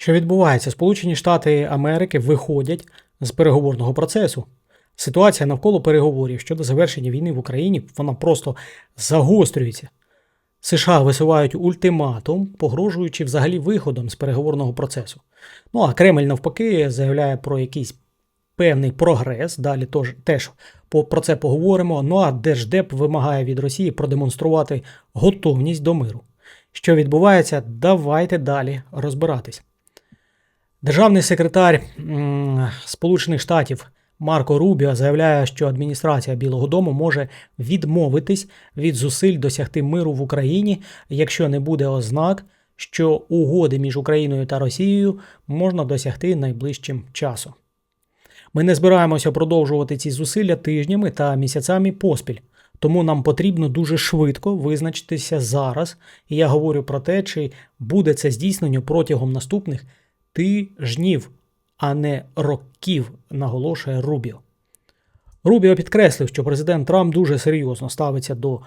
Що відбувається? Сполучені Штати Америки виходять з переговорного процесу. Ситуація навколо переговорів щодо завершення війни в Україні вона просто загострюється. США висувають ультиматум, погрожуючи взагалі виходом з переговорного процесу. Ну а Кремль навпаки заявляє про якийсь певний прогрес. Далі тож, теж про це поговоримо. Ну а Держдеп вимагає від Росії продемонструвати готовність до миру. Що відбувається, давайте далі розбиратись. Державний секретар Сполучених Штатів Марко Рубіо заявляє, що адміністрація Білого Дому може відмовитись від зусиль досягти миру в Україні, якщо не буде ознак, що угоди між Україною та Росією можна досягти найближчим часом. Ми не збираємося продовжувати ці зусилля тижнями та місяцями поспіль, тому нам потрібно дуже швидко визначитися зараз. І я говорю про те, чи буде це здійснено протягом наступних тижнів, а не років, наголошує Рубіо. Рубіо підкреслив, що президент Трамп дуже серйозно ставиться до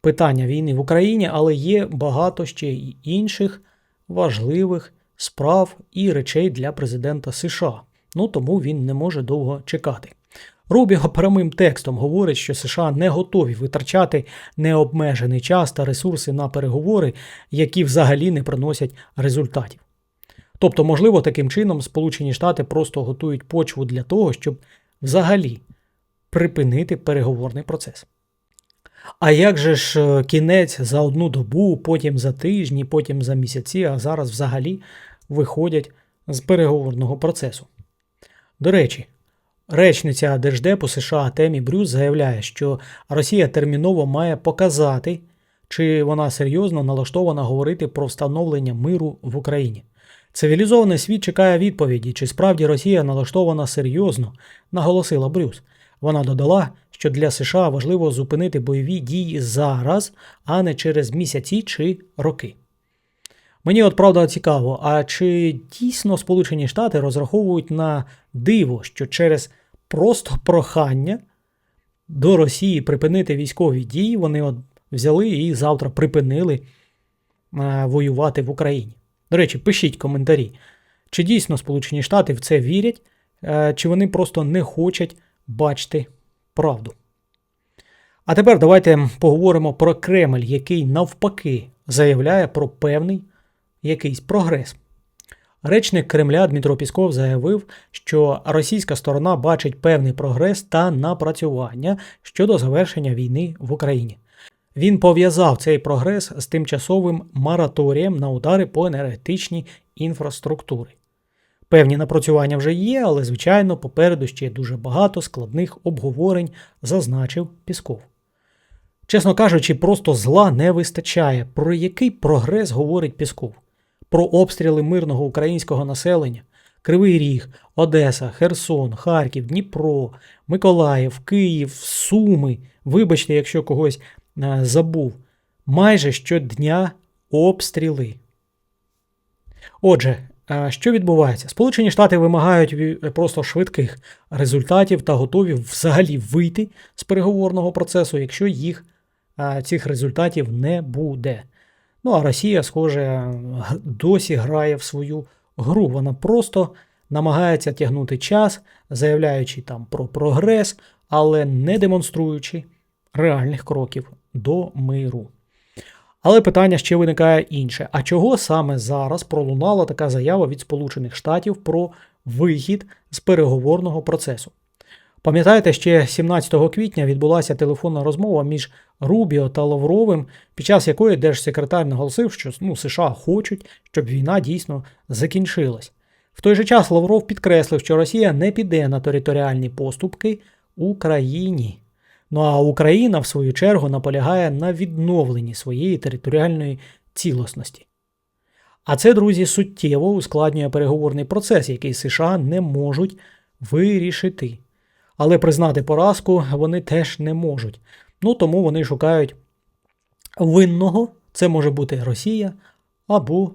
питання війни в Україні, але є багато ще й інших важливих справ і речей для президента США. Ну тому він не може довго чекати. Рубіо прямим текстом говорить, що США не готові витрачати необмежений час та ресурси на переговори, які взагалі не приносять результатів. Тобто, можливо, таким чином Сполучені Штати просто готують почву для того, щоб взагалі припинити переговорний процес. А як же ж е, кінець за одну добу, потім за тижні, потім за місяці, а зараз взагалі виходять з переговорного процесу? До речі, речниця Держдепу США Темі Брюс заявляє, що Росія терміново має показати, чи вона серйозно налаштована говорити про встановлення миру в Україні. Цивілізований світ чекає відповіді, чи справді Росія налаштована серйозно, наголосила Брюс. Вона додала, що для США важливо зупинити бойові дії зараз, а не через місяці чи роки. Мені от правда цікаво, а чи дійсно Сполучені Штати розраховують на диво, що через просто прохання до Росії припинити військові дії, вони от взяли і завтра припинили е, воювати в Україні? До речі, пишіть коментарі, чи дійсно Сполучені Штати в це вірять, е, чи вони просто не хочуть бачити правду. А тепер давайте поговоримо про Кремль, який навпаки заявляє про певний якийсь прогрес. Речник Кремля Дмитро Пісков заявив, що російська сторона бачить певний прогрес та напрацювання щодо завершення війни в Україні. Він пов'язав цей прогрес з тимчасовим мораторієм на удари по енергетичній інфраструктурі. Певні напрацювання вже є, але, звичайно, попереду ще дуже багато складних обговорень, зазначив Пісков. Чесно кажучи, просто зла не вистачає. Про який прогрес говорить Пісков? Про обстріли мирного українського населення, Кривий Ріг, Одеса, Херсон, Харків, Дніпро, Миколаїв, Київ, Суми. Вибачте, якщо когось забув. Майже щодня обстріли. Отже, е, що відбувається? Сполучені Штати вимагають просто швидких результатів та готові взагалі вийти з переговорного процесу, якщо їх е, цих результатів не буде. Ну а Росія, схоже, досі грає в свою гру. Вона просто намагається тягнути час, заявляючи там про прогрес, але не демонструючи реальних кроків до миру. Але питання ще виникає інше: а чого саме зараз пролунала така заява від Сполучених Штатів про вихід з переговорного процесу? Пам'ятаєте, ще 17 квітня відбулася телефонна розмова між Рубіо та Лавровим, під час якої держсекретар наголосив, що ну, США хочуть, щоб війна дійсно закінчилась. В той же час Лавров підкреслив, що Росія не піде на територіальні поступки Україні. Ну а Україна, в свою чергу, наполягає на відновленні своєї територіальної цілісності. А це, друзі, суттєво ускладнює переговорний процес, який США не можуть вирішити. Але признати поразку вони теж не можуть. Ну тому вони шукають винного, це може бути Росія або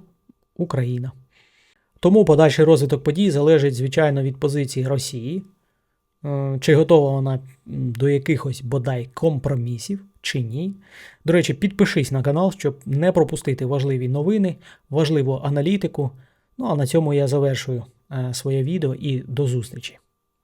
Україна. Тому подальший розвиток подій залежить, звичайно, від позиції Росії, чи готова вона до якихось бодай компромісів, чи ні. До речі, підпишись на канал, щоб не пропустити важливі новини, важливу аналітику Ну а на цьому я завершую е, своє відео і до зустрічі.